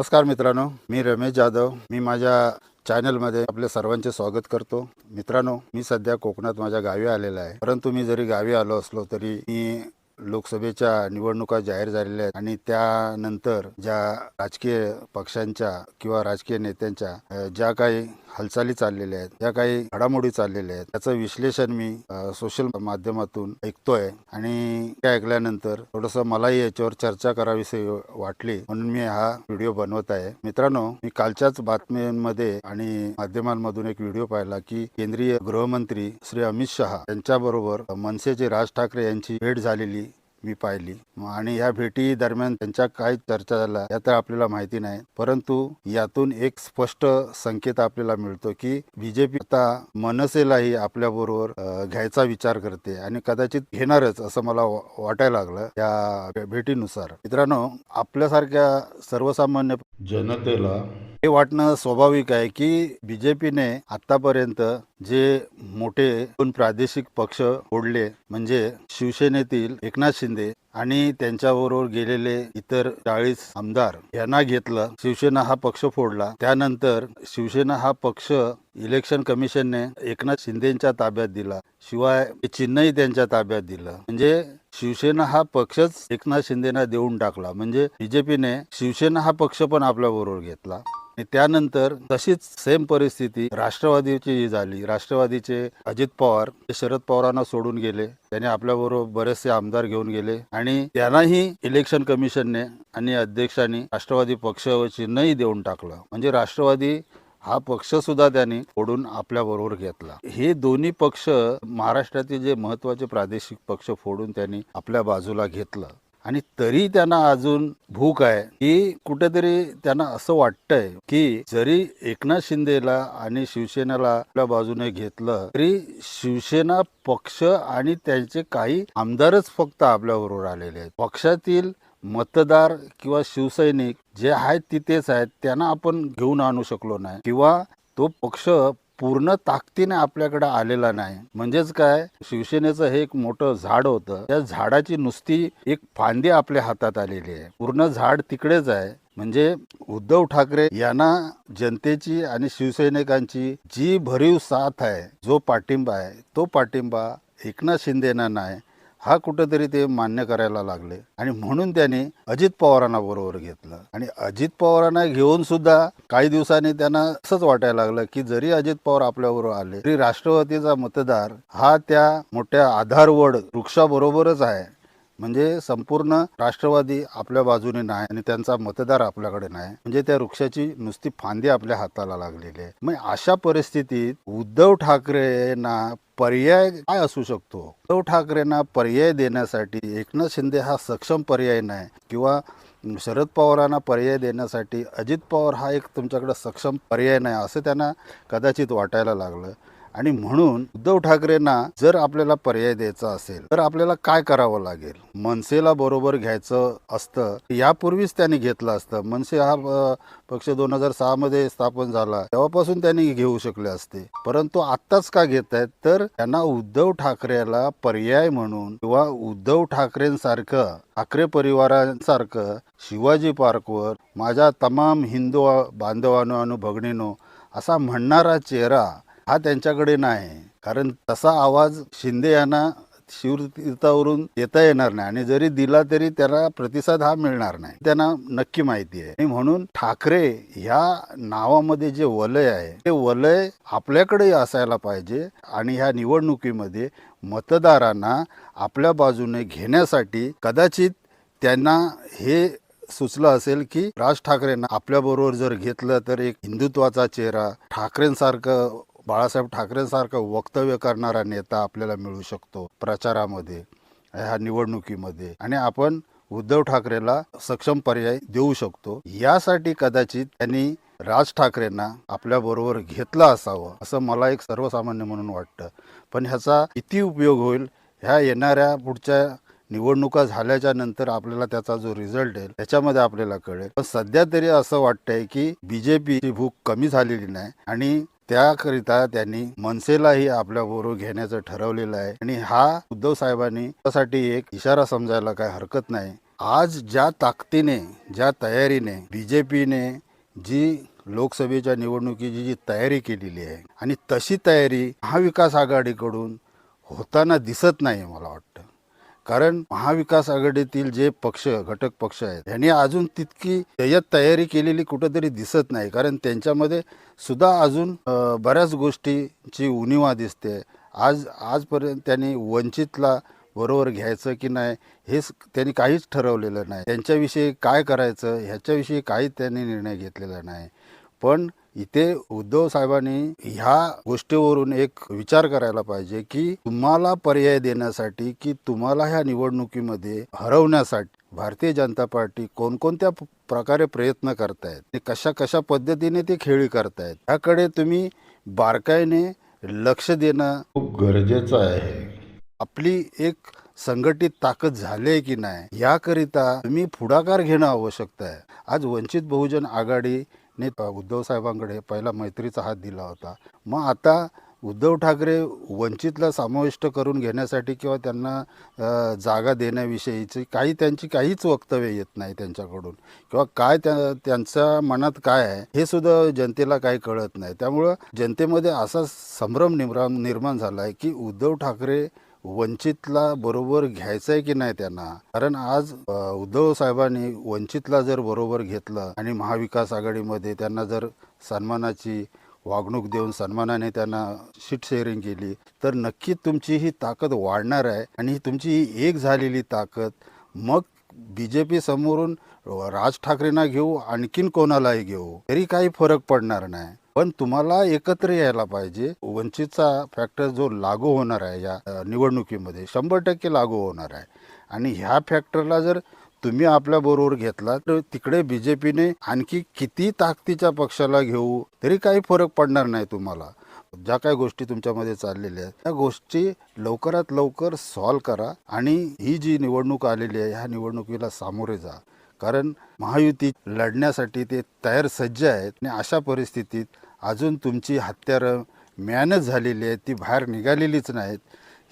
नमस्कार मित्रांनो मी रमेश जाधव. मी माझ्या चॅनलमध्ये आपल्या सर्वांचे स्वागत करतो. मित्रांनो मी सध्या कोकणात माझ्या गावी आलेला आहे. परंतु मी जरी गावी आलो असलो तरी मी लोकसभेच्या निवडणुका जाहीर झालेल्या आहेत आणि त्यानंतर ज्या राजकीय पक्षांच्या किंवा राजकीय नेत्यांच्या ज्या काही हालचाली चाललेल्या आहेत ज्या काही घडामोडी चाललेल्या आहेत त्याचं विश्लेषण मी सोशल माध्यमातून ऐकतोय. आणि ते ऐकल्यानंतर थोडस मलाही याच्यावर चर्चा करावीशी वाटली म्हणून मी हा व्हिडिओ बनवत आहे. मित्रांनो मी कालच्याच बातम्यांमध्ये आणि माध्यमांमधून एक व्हिडिओ पाहिला की केंद्रीय गृहमंत्री श्री अमित शहा यांच्याबरोबर मनसेचे राज ठाकरे यांची भेट झालेली. मी पाहिली. आणि या भेटी दरम्यान त्यांच्या काय चर्चा झाल्या. या तर आपल्याला माहिती नाही. परंतु यातून एक स्पष्ट संकेत आपल्याला मिळतो की बीजेपी आता मनसेलाही आपल्या बरोबर घ्यायचा विचार करते आणि कदाचित घेणारच असं मला वाटायला लागलं या भेटीनुसार. मित्रांनो आपल्यासारख्या सर्वसामान्य जनतेला हे वाटणं स्वाभाविक आहे की बीजेपीने आतापर्यंत जे मोठे दोन प्रादेशिक पक्ष फोडले म्हणजे शिवसेनेतील एकनाथ शिंदे आणि त्यांच्याबरोबर गेलेले इतर चाळीस आमदार यांना घेतलं. शिवसेना हा पक्ष फोडला. त्यानंतर शिवसेना हा पक्ष इलेक्शन कमिशनने एकनाथ शिंदेच्या ताब्यात दिला. शिवाय चिन्हही त्यांच्या ताब्यात दिलं. म्हणजे शिवसेना हा पक्षच एकनाथ शिंदेना देऊन टाकला. म्हणजे बीजेपीने शिवसेना हा पक्ष पण आपल्या बरोबर घेतला. त्यानंतर तशीच सेम परिस्थिती राष्ट्रवादीची झाली. राष्ट्रवादीचे अजित पवार हे शरद पवारांना सोडून गेले. त्याने आपल्याबरोबर बरेचसे आमदार घेऊन गेले आणि त्यांनाही इलेक्शन कमिशनने आणि अध्यक्षांनी राष्ट्रवादी पक्ष चिन्हही देऊन टाकलं. म्हणजे राष्ट्रवादी हा पक्ष सुद्धा त्यांनी फोडून आपल्या बरोबर घेतला. हे दोन्ही पक्ष महाराष्ट्रातील जे महत्त्वाचे प्रादेशिक पक्ष फोडून त्यांनी आपल्या बाजूला घेतलं. आणि तरी त्यांना अजून भूक आहे. की कुठेतरी त्यांना असं वाटतंय की जरी एकनाथ शिंदेला आणि शिवसेनेला आपल्या बाजूने घेतलं तरी शिवसेना पक्ष आणि त्यांचे काही आमदारच फक्त आपल्याबरोबर आलेले आहेत. पक्षातील मतदार किंवा शिवसैनिक जे आहेत तिथेच आहेत त्यांना आपण घेऊन आणू शकलो नाही. किंवा तो पक्ष पूर्ण ताकदीने आपल्याकडे आलेला नाही. म्हणजेच काय? शिवसेनेचं हे एक मोठं झाड होतं. त्या झाडाची नुसती एक फांदी आपल्या हातात आलेली आहे. पूर्ण झाड तिकडेच आहे. म्हणजे उद्धव ठाकरे यांना जनतेची आणि शिवसैनिकांची जी भरीव साथ आहे जो पाठिंबा आहे तो पाठिंबा एकनाथ शिंदेना नाही. हा कुठेतरी ते मान्य करायला लागले. आणि म्हणून त्याने अजित पवारांना बरोबर घेतलं. आणि अजित पवारांना घेऊन सुद्धा काही दिवसांनी त्यांना असंच वाटायला लागलं की जरी अजित पवार आपल्याबरोबर आले तरी राष्ट्रवादीचा मतदार हा त्या मोठ्या आधारवड वृक्षाबरोबरच आहे. म्हणजे संपूर्ण राष्ट्रवादी आपल्या बाजूने नाही आणि त्यांचा मतदार आपल्याकडे नाही. म्हणजे त्या वृक्षाची नुसती फांदी आपल्या हाताला लागलेली आहे. मग अशा परिस्थितीत उद्धव ठाकरेंना पर्याय काय असू शकतो? उद्धव ठाकरेंना पर्याय देण्यासाठी एकनाथ शिंदे हा सक्षम पर्याय नाही किंवा शरद पवारांना पर्याय देण्यासाठी अजित पवार हा एक तुमच्याकडे सक्षम पर्याय नाही असं त्यांना कदाचित वाटायला लागलं. आणि म्हणून उद्धव ठाकरेंना जर आपल्याला पर्याय द्यायचा असेल तर आपल्याला काय करावं लागेल? मनसेला बरोबर घ्यायचं असतं यापूर्वीच त्यांनी घेतलं असतं. मनसे हा पक्ष दोन हजार सहा मध्ये स्थापन झाला तेव्हापासून त्यांनी घेऊ शकले असते. परंतु आत्ताच का घेत आहेत तर त्यांना उद्धव ठाकरेला पर्याय म्हणून किंवा उद्धव ठाकरेंसारखं ठाकरे परिवारांसारखं शिवाजी पार्कवर माझ्या तमाम हिंदू बांधवांनो आणि भगिनीनो असा म्हणणारा चेहरा हा त्यांच्याकडे नाही. कारण तसा आवाज शिंदे यांना शिवतीर्थावरून देता येणार नाही. आणि जरी दिला तरी त्याला प्रतिसाद हा मिळणार नाही. त्यांना नक्की माहिती आहे. आणि म्हणून ठाकरे ह्या नावामध्ये जे वलय आहे ते वलय आपल्याकडे असायला पाहिजे. आणि ह्या निवडणुकीमध्ये मतदारांना आपल्या बाजूने घेण्यासाठी कदाचित त्यांना हे सुचलं असेल की राज ठाकरेंना आपल्या बरोबर जर घेतलं तर एक हिंदुत्वाचा चेहरा ठाकरेंसारखं बाळासाहेब ठाकरेंसारखं वक्तव्य करणारा नेता आपल्याला मिळू शकतो प्रचारामध्ये ह्या निवडणुकीमध्ये. आणि आपण उद्धव ठाकरेला सक्षम पर्याय देऊ शकतो. यासाठी कदाचित त्यांनी राज ठाकरेंना आपल्या बरोबर घेतलं असावं असं मला एक सर्वसामान्य म्हणून वाटतं. पण ह्याचा किती उपयोग होईल ह्या येणाऱ्या पुढच्या निवडणुका झाल्याच्यानंतर आपल्याला त्याचा जो रिझल्ट येईल त्याच्यामध्ये आपल्याला कळेल. पण सध्या तरी असं वाटतंय की बीजेपीची भूक कमी झालेली नाही आणि त्याकरिता त्यांनी मनसेलाही आपल्या बरोबर घेण्याचं ठरवलेलं आहे. आणि हा उद्धव साहेबांनी त्यासाठी एक इशारा समजायला काय हरकत नाही. आज ज्या ताकदीने ज्या तयारीने बी जे पीने जी लोकसभेच्या निवडणुकीची जी तयारी केलेली आहे आणि तशी तयारी महाविकास आघाडीकडून होताना दिसत नाही मला वाटतं. कारण महाविकास आघाडीतील जे पक्ष घटक पक्ष आहेत यांनी अजून तितकी जय्यत तयारी केलेली कुठंतरी दिसत नाही. कारण त्यांच्यामध्ये सुद्धा अजून बऱ्याच गोष्टीची उणिवा दिसते. आज आजपर्यंत त्यांनी वंचितला बरोबर घ्यायचं की नाही हेच त्यांनी काहीच ठरवलेलं नाही. त्यांच्याविषयी काय करायचं ह्याच्याविषयी काहीच त्यांनी निर्णय घेतलेला नाही. पण इथे उद्धव साहेबांनी ह्या गोष्टीवरून एक विचार करायला पाहिजे की तुम्हाला पर्याय देण्यासाठी की तुम्हाला ह्या निवडणुकीमध्ये हरवण्यासाठी भारतीय जनता पार्टी कोणकोणत्या प्रकारे प्रयत्न करतायत आणि कशा कशा पद्धतीने ते खेळी करतायत ह्याकडे तुम्ही बारकाईने लक्ष देणं खूप गरजेचं आहे. आपली एक संघटित ताकद झाली आहे की नाही याकरिता तुम्ही पुढाकार घेणं आवश्यक आहे. आज वंचित बहुजन आघाडीने उद्धव साहेबांकडे पहिला मैत्रीचा हात दिला होता. मग आता उद्धव ठाकरे वंचितला समाविष्ट करून घेण्यासाठी किंवा त्यांना जागा देण्याविषयीची काही त्यांची काहीच वक्तव्य येत नाही त्यांच्याकडून. किंवा काय त्या त्यांच्या मनात काय आहे हे सुद्धा जनतेला काही कळत नाही. त्यामुळं जनतेमध्ये असा संभ्रम निर्माण निर्माण झाला आहे की उद्धव ठाकरे वंचितला बरोबर घ्यायचं आहे की नाही त्यांना? कारण आज उद्धव साहेबांनी वंचितला जर बरोबर घेतलं आणि महाविकास आघाडीमध्ये त्यांना जर सन्मानाची वागणूक देऊन सन्मानाने त्यांना सीट शेअरिंग केली तर नक्की तुमची ही ताकद वाढणार आहे आणि ही तुमची ही एक झालेली ताकद मग बी जे पी समोरून राज ठाकरेंना घेऊ आणखीन कोणालाही घेऊ तरी काही फरक पडणार नाही. पण तुम्हाला एकत्र यायला पाहिजे. वंचितचा फॅक्टर जो लागू होणार आहे या निवडणुकीमध्ये शंभर टक्के लागू होणार आहे. आणि ह्या फॅक्टरला जर तुम्ही आपल्या बरोबर घेतला तर तिकडे बी जे पीने आणखी किती ताकदीच्या पक्षाला घेऊ तरी काही फरक पडणार नाही तुम्हाला. ज्या काही गोष्टी तुमच्यामध्ये चाललेल्या आहेत त्या गोष्टी लवकरात लवकर सॉल्व करा आणि ही जी निवडणूक आलेली आहे ह्या निवडणुकीला सामोरे जा. कारण महायुती लढण्यासाठी ते तयार सज्ज आहेत आणि अशा परिस्थितीत अजून तुमची हत्यारं मॅनच झालेली आहेत ती बाहेर निघालेलीच नाहीत.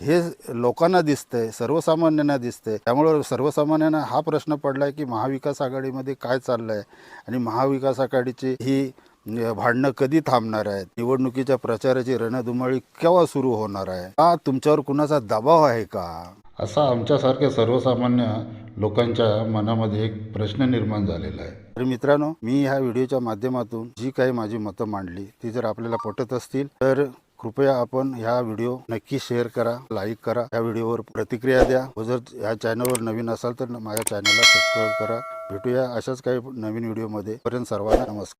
हे लोकांना दिसतंय सर्वसामान्यांना दिसतंय. त्यामुळं सर्वसामान्यांना हा प्रश्न पडलाय की महाविकास आघाडीमध्ये काय चाललंय आणि महाविकास आघाडीची ही भांडणं कधी थांबणार आहेत? निवडणुकीच्या प्रचाराची रणधुमाळी केव्हा सुरू होणार आहे? का तुमच्यावर कुणाचा दबाव आहे का? असा आमच्यासारख्या सर्वसामान्य लोकांच्या मनामध्ये एक प्रश्न निर्माण झालेला आहे. तर मित्रांनो मी ह्या व्हिडिओच्या माध्यमातून जी काही माझी मतं मांडली ती जर आपल्याला पटत असतील तर कृपया आपण ह्या व्हिडिओ नक्की शेअर करा लाईक करा. या व्हिडिओवर प्रतिक्रिया द्या. व जर ह्या चॅनलवर नवीन असाल तर माझ्या चॅनलला सबस्क्राईब करा. भेटूया अशाच काही नवीन व्हिडिओमध्ये. पर्यंत सर्वांना नमस्कार.